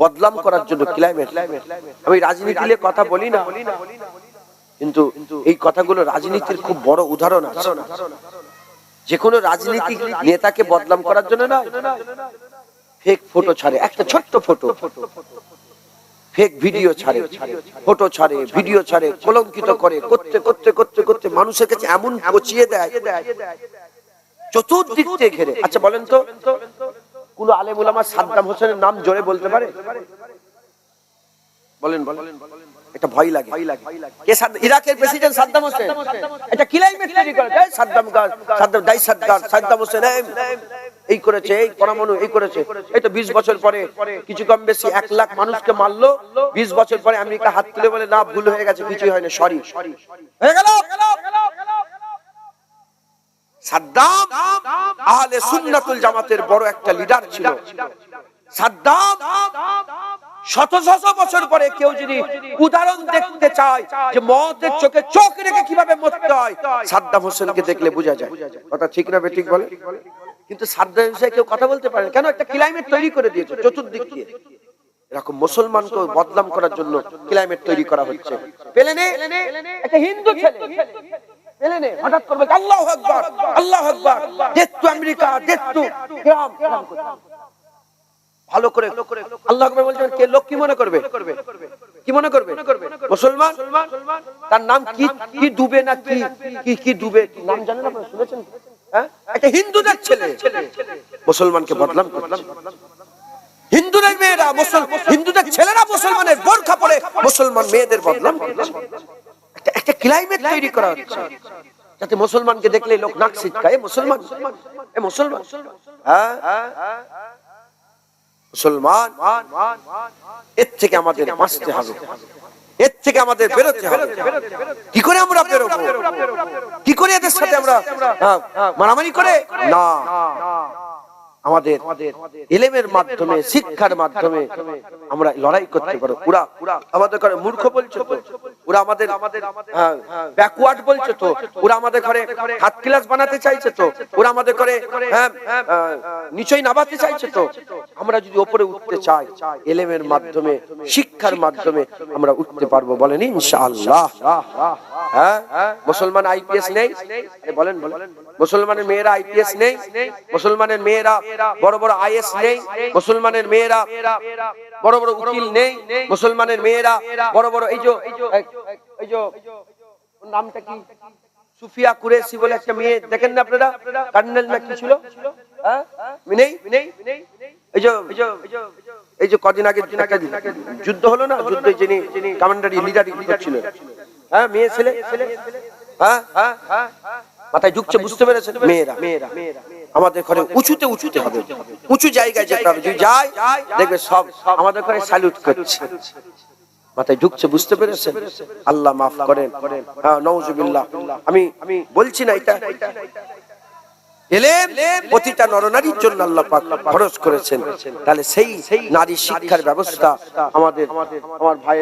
বদলাম করার জন্য ক্লাইমেট। আমি রাজনীতি নিয়ে কথা বলি না। কিন্তু এই কথাগুলো রাজনীতির খুব বড় উদাহরণ আছে। যে কোনো রাজনীতিক নেতাকে বদলাম করার জন্য না ফেক ফটো ছাড়ে। একটা ছোট্ট ফটো ফেক ভিডিও ছাড়ে। ফটো ছাড়ে ভিডিও ছাড়ে, কলঙ্কিত করে, করতে করতে করতে করতে মানুষের কাছে এমন পচিয়ে দেয়। চতুর্দিক থেকে ঘেরে। আচ্ছা বলেন তো। কোন আলেমুল আমার সাদ্দাম হোসেনের নাম জোরে বলতে পারে? বলেন বলেন। এটা ভয় লাগে। কে সাদ্দাম ইরাকের প্রেসিডেন্ট সাদ্দাম হোসেন? এটা ক্লাইমেট তৈরি করে। সাদ্দাম গার সাদ্দাম দাই সাদ্দাম সাদ্দাম হোসেন এই, এই করেছে এই পরমাণু এই করেছে। এই তো 20 বছর পরে কিছু কম বেশি এক লাখ মানুষকে মারলো। 20 বছর পরে আমেরিকা হাত তুলে বলে না ভুল হয়ে গেছে কিছুই হয়নি সরি। হয়ে গেল? সাদ্দাম! আহলে সুন্নাতুল জামাতের বড় একটা লিডার ছিল। সাদ্দাম, শত শত বছর পরে কেউ যদি উদাহরণ দেখতে চায় যে চোখে চোখ রেখে কীভাবে মরতে হয়, সাদ্দাম হোসেনকে দেখলে বোঝা যায়। কথা ঠিক না বলে? কিন্তু সাদ্দাম হোসেন কেউ কথা বলতে পারে। কেন? একটা ক্লাইমেট তৈরি করে দিয়েছে, চতুর্দিক দিয়ে। এরকম মুসলমানকে বদনাম করার জন্য ক্লাইমেট তৈরি করা হচ্ছে। পেলে নে, একটা হিন্দু ছেলে। হঠাৎ করবে আমেরিকা গ্রাম ভালো করে আল্লাহ বলছেন কে লোক কি মনে করবে? কি মনে করবে? মুসলমান? তার নাম কি কি ডুবে না কি কি কি ডুবে? নাম জানেন শুনেছেন? হ্যাঁ? একটা হিন্দুদের ছেলে, মুসলমানকে বদনাম করছে। হিন্দুদের মেয়েরা মুসল, হিন্দুদের ছেলেরা মুসলমানের বোরখা পরে মুসলমান মেয়েদের একটা ক্লাইমেট তৈরি করা হচ্ছে। যাতে মুসলমানকে দেখলে লোক নাক ছিটকায় মুসলমান এ মুসলমান। হ্যাঁ? মুসলমান এর থেকে আমাদের বাঁচতে হবে। এর থেকে আমাদের বেরোতে হবে। কি করে আমরা বেরোবো? কি করে এদের সাথে আমরা হ্যাঁ, মারামারি করে? না। আমাদের এলেমের মাধ্যমে শিক্ষার মাধ্যমে আমরা লড়াই করতে পারো। ওরা আমাদের ঘরে মূর্খ বলছে তো ওরা আমাদের ব্যাকওয়ার্ড বলছে তো ওরা আমাদের ঘরে হাত ক্লাস বানাতে চাইছে তো ওরা আমাদের ঘরে হ্যাঁ, আহ, নিচই নামাতে চাইছে তো। আমরা যদি ওপরে উঠতে চাই এলেমের মাধ্যমে শিক্ষার মাধ্যমে আমরা উঠতে পারব বলেন ইনশাআল্লাহ। হ্যাঁ মুসলমান আইপিএস নেই? বলেন বলেন। মুসলমানের মেয়েরা আইপিএস নেই, মুসলমানের মেয়েরা বড় বড় আইএস নেই, মুসলমানের মেয়েরা বড় বড় উকিল নেই, মুসলমানের মেয়েরা বড় বড় এই যে এই যে নামটা কি? সুফিয়া কুরেশি বলে একটা মেয়ে, দেখেন না আপনারা? কার্নেল না কি ছিল? হ্যাঁ? এই যে এই যে কদিন আগে যুদ্ধ হলো না? যুদ্ধে যিনি কমান্ডারি লিডারি করছিলেন হ্যাঁ মেয়ে ছেলে? হ্যাঁ হ্যাঁ? হ্যাঁ? মাথায় ঢুকছে বুঝতে পেরেছেন? মেয়েরা মেয়েরা আমাদের ঘরে উঁচুতে উঁচুতে হবে। উঁচু জায়গায় যেতে হবে যদি যায় দেখবে সব আমাদের ঘরে স্যালুট করছে। মাথায় ঢুকছে বুঝতে পেরেছেন? আল্লাহ মাফ করেন। হ্যাঁ নওজুবিল্লাহ। আমি আমি বলছি না এটা। এলেম প্রতিটা নরনারীর জন্য আল্লাহ পাক খরচ করেছেন। তাহলে সেই নারী শিক্ষার ব্যবস্থা আমাদের আমার ভাই